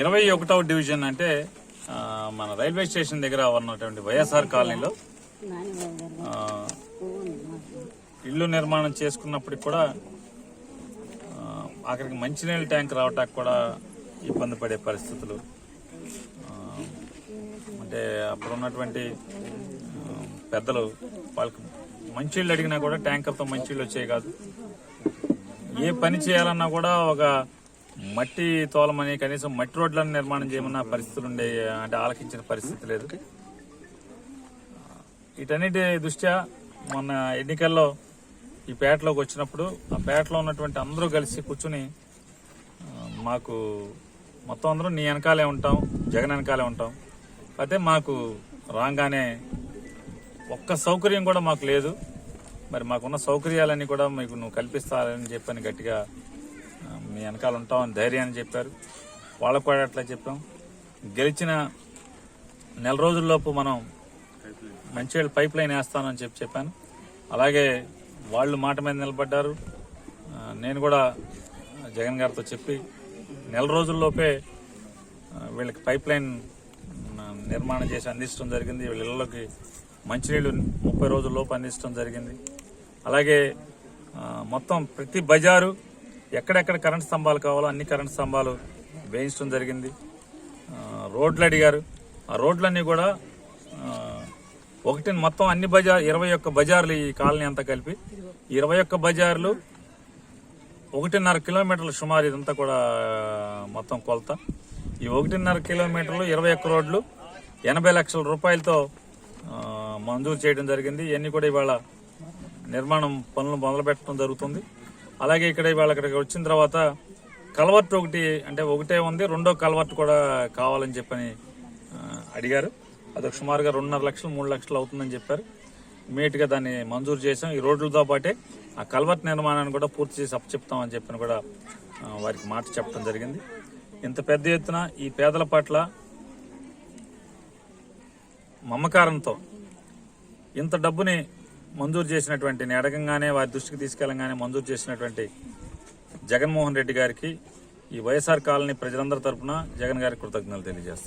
ఇరవై ఒకటవ డివిజన్ అంటే మన రైల్వే స్టేషన్ దగ్గర ఉన్నటువంటి వైఎస్ఆర్ కాలనీలో ఇల్లు నిర్మాణం చేసుకున్నప్పటికి కూడా అక్కడికి మంచినీళ్ళ ట్యాంక్ రావటానికి కూడా ఇబ్బంది పడే పరిస్థితులు. అంటే అప్పుడు ఉన్నటువంటి పెద్దలు వాళ్ళకి మంచినీళ్ళు అడిగినా కూడా ట్యాంకర్తో మంచినీళ్ళు వచ్చేవి కాదు. ఏ పని చేయాలన్నా కూడా ఒక మట్టి తోలమని కనీసం మట్టి రోడ్లను నిర్మాణం చేయమన్న పరిస్థితులు ఉండే అంటే ఆలకించిన పరిస్థితి లేదు. వీటన్నిటి దృష్ట్యా మొన్న ఎన్నికల్లో ఈ పేటలోకి వచ్చినప్పుడు ఆ పేటలో ఉన్నటువంటి అందరూ కలిసి కూర్చుని మాకు మొత్తం అందరూ నీ వెనకాలే ఉంటాం జగన్ వెనకాలే ఉంటాం. అయితే మాకు రాగానే ఒక్క సౌకర్యం కూడా మాకు లేదు. మరి మాకున్న సౌకర్యాలన్నీ కూడా మీకు నువ్వు కల్పిస్తారని చెప్పని గట్టిగా మీ వెనకాల ఉంటామని ధైర్యాన్ని చెప్పారు. వాళ్ళకు కూడా అట్లా చెప్పాం. గెలిచిన నెల రోజుల్లోపు మనం మంచినీళ్ళ పైప్ లైన్ వేస్తానని చెప్పి చెప్పాను. అలాగే వాళ్ళు మాట మీద నిలబడ్డారు. నేను కూడా జగన్ గారితో చెప్పి నెల రోజుల్లోపే వీళ్ళకి పైప్ లైన్ నిర్మాణం చేసి అందించడం జరిగింది. వీళ్ళ ఇళ్ళలోకి మంచినీళ్ళు ముప్పై రోజుల్లోపు అందించడం జరిగింది. అలాగే మొత్తం ప్రతి బజారు ఎక్కడెక్కడ కరెంట్ స్తంభాలు కావాలో అన్ని కరెంట్ స్తంభాలు వేయించడం జరిగింది. రోడ్లు అడిగారు. ఆ రోడ్లన్నీ కూడా ఆ, ఒకటి మొత్తం అన్ని బజార్ ఇరవై ఒక్క బజార్లు ఈ కాలనీ అంతా కలిపి ఇరవై ఒక్క బజార్లు ఒకటిన్నర కిలోమీటర్ల సుమారు ఇదంతా కూడా మొత్తం కొలత. ఈ ఒకటిన్నర కిలోమీటర్లు ఇరవై ఒక్క రోడ్లు ఎనభై లక్షల రూపాయలతో మంజూరు చేయడం జరిగింది. ఇవన్నీ కూడా ఇవాళ నిర్మాణం పనులు మొదలుపెట్టడం జరుగుతుంది. అలాగే ఇక్కడ ఇవాళ ఇక్కడికి వచ్చిన తర్వాత కల్వర్ట్ ఒకటి అంటే ఒకటే ఉంది రెండో కల్వర్ట్ కూడా కావాలని చెప్పని అడిగారు. అదొక సుమారుగా రెండున్నర లక్షలు మూడు లక్షలు అవుతుందని చెప్పారు. ఇమీడియట్గా దాన్ని మంజూరు చేసాం ఈ రోడ్లతో పాటే ఆ కల్వర్ట్ నిర్మాణాన్ని కూడా పూర్తి చేసి అప్పచెప్తామని చెప్పని కూడా వారికి మాట చెప్పడం జరిగింది. ఇంత పెద్ద ఎత్తున ఈ పేదల పట్ల మమకారంతో ఇంత డబ్బుని మంజూరు చేసినటువంటి నేను అడగంగానే వారి దృష్టికి తీసుకెళ్ళంగానే మంజూరు చేసినటువంటి జగన్మోహన్ రెడ్డి గారికి ఈ వైఎస్ఆర్ కాలనీ ప్రజలందరి తరఫున జగన్ గారికి కృతజ్ఞతలు తెలియజేస్తాను